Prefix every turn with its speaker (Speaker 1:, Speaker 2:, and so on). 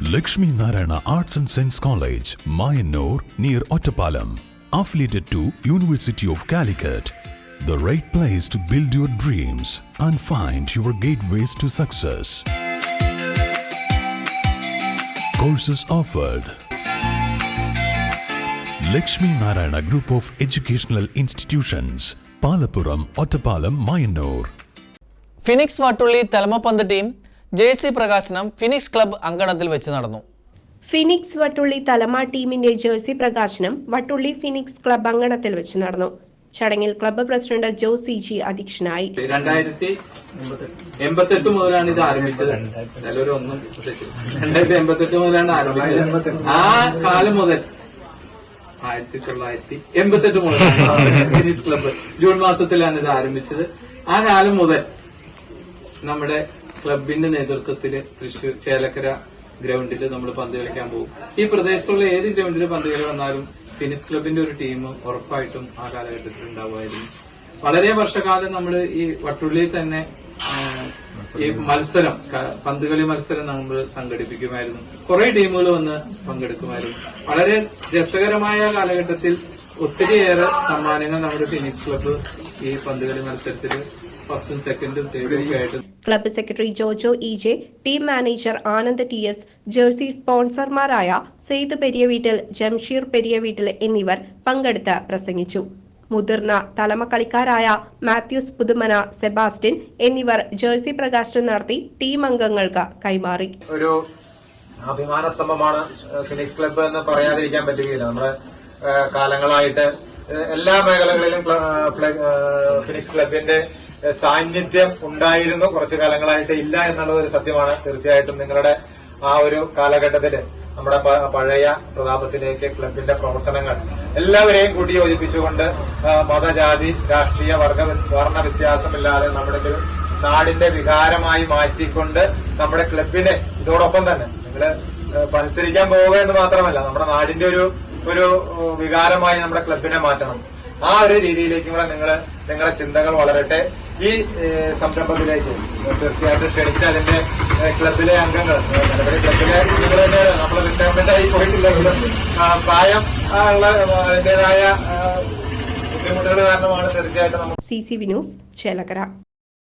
Speaker 1: Lakshmi Narayana Arts and Science College, Mayanur, near Ottapalam. Affiliated to University of Calicut. The right place to build your dreams and find your gateways to success. Courses offered. Lakshmi Narayana Group of Educational Institutions, Palapuram, Ottapalam, Mayanur.
Speaker 2: Phoenix Vattulli തലമപ്പന്ത് team jersey പ്രകാശനം Phoenix club അങ്കണത്തിൽ വെച്ച് നടന്നു.
Speaker 3: Phoenix Vattulli തലമ ടീമിന്റെ jersey പ്രകാശനം Vattulli phoenix club അങ്കണത്തിൽ വെച്ച് നടന്നു. ചടങ്ങിൽ club president Jo C G അധ്യക്ഷനായി.
Speaker 4: രണ്ടായിരത്തി എൺപത്തെട്ട് മുതലാണ് ഇത് ആരംഭിച്ചത്. ചിലവര് ഒന്നും. രണ്ടായിരത്തി എൺപത്തെട്ട് മുതലാണ് ആരംഭിച്ചത്. ആ കാലം മുതൽ ആയിരത്തി തൊള്ളായിരത്തി എൺപത്തെട്ട് മുതൽ ഫിനിക്സ് ക്ലബ്ബ് ജൂൺ മാസത്തിലാണ് ഇത് ആരംഭിച്ചത്. ആ കാലം മുതൽ നമ്മുടെ ക്ലബിന്റെ നേതൃത്വത്തിൽ തൃശൂർ ചേലക്കര ഗ്രൗണ്ടിൽ നമ്മൾ പന്ത് കളിക്കാൻ പോകും. ഈ പ്രദേശത്തുള്ള ഏത് ഗ്രൗണ്ടിൽ പന്ത് കളി വന്നാലും ഫിനിക്സ് ക്ലബിന്റെ ഒരു ടീം ഉറപ്പായിട്ടും ആ കാലഘട്ടത്തിൽ ഉണ്ടാവുമായിരുന്നു. വളരെ വർഷകാലം നമ്മൾ ഈ വട്ടുള്ളിയിൽ തന്നെ ഈ മത്സരം പന്തുകളി മത്സരം നമ്മൾ സംഘടിപ്പിക്കുമായിരുന്നു. കുറെ ടീമുകൾ വന്ന് പങ്കെടുക്കുമായിരുന്നു. വളരെ രസകരമായ കാലഘട്ടത്തിൽ ഒത്തിരിയേറെ സമ്മാനങ്ങൾ നമ്മുടെ ഫിനിക്സ് ക്ലബ്ബ് ഈ പന്തുകളി മത്സരത്തിൽ ഫസ്റ്റും സെക്കൻഡും തേർഡും ഒക്കെ ആയിട്ട്
Speaker 3: club secretary Jojo E J team manager Anand T S jersey സ്പോൺസർമാരായ Syed Periyaveettil Jamsheer Periyaveettil എന്നിവർ പങ്കെടുത്ത് പ്രസംഗിച്ചു. മുതിർന്ന തലമ കളിക്കാരായ മാത്യൂസ് പുതുമന സെബാസ്റ്റ്യൻ എന്നിവർ ജേഴ്സി പ്രകാശനം നടത്തി ടീം അംഗങ്ങൾക്ക് കൈമാറി.
Speaker 5: ഒരു അഭിമാന സ്തംഭമാണ് ഫിനിക്സ് ക്ലബ്ബ് എന്ന് പറയാതിരിക്കാൻ പറ്റുകയില്ല. നമ്മുടെ കാലങ്ങളായിട്ട് എല്ലാ മേഖലകളിലും ഫിനിക്സ് ക്ലബിന്റെ സാന്നിധ്യം ഉണ്ടായിരുന്നു കുറച്ചു കാലങ്ങളായിട്ട് ഇല്ല എന്നുള്ളത് ഒരു സത്യമാണ്. തീർച്ചയായിട്ടും നിങ്ങളുടെ ആ ഒരു കാലഘട്ടത്തിൽ നമ്മുടെ പഴയ പ്രതാപത്തിലേക്ക് ക്ലബിന്റെ പ്രവർത്തനങ്ങൾ എല്ലാവരെയും കൂട്ടി യോജിപ്പിച്ചുകൊണ്ട് മതജാതി രാഷ്ട്രീയ വർഗ വർണ വ്യത്യാസമില്ലാതെ നമ്മുടെ ഒരു നാടിന്റെ വികാരമായി മാറ്റിക്കൊണ്ട് നമ്മുടെ ക്ലബിനെ ഇതോടൊപ്പം തന്നെ നിങ്ങൾ മത്സരിക്കാൻ പോവുക എന്ന് മാത്രമല്ല നമ്മുടെ നാടിന്റെ ഒരു ഒരു വികാരമായി നമ്മുടെ ക്ലബിനെ മാറ്റണം. ആ ഒരു രീതിയിലേക്കും കൂടെ നിങ്ങൾ നിങ്ങളുടെ ചിന്തകൾ വളരട്ടെ. ഈ സംരംഭത്തിലേക്ക് തീർച്ചയായിട്ടും ക്ഷണിച്ച അതിന്റെ ക്ലബിലെ അംഗങ്ങൾ ക്ലബിലെ തന്നെയാണ് നമ്മൾ റിട്ടയർമെന്റ് ആയി പോയിട്ടില്ല പ്രായം ഉള്ള അതിന്റെതായ ബുദ്ധിമുട്ടുകൾ കാരണമാണ് തീർച്ചയായിട്ടും
Speaker 3: സി സി വിനോസ് ചേലക്കര.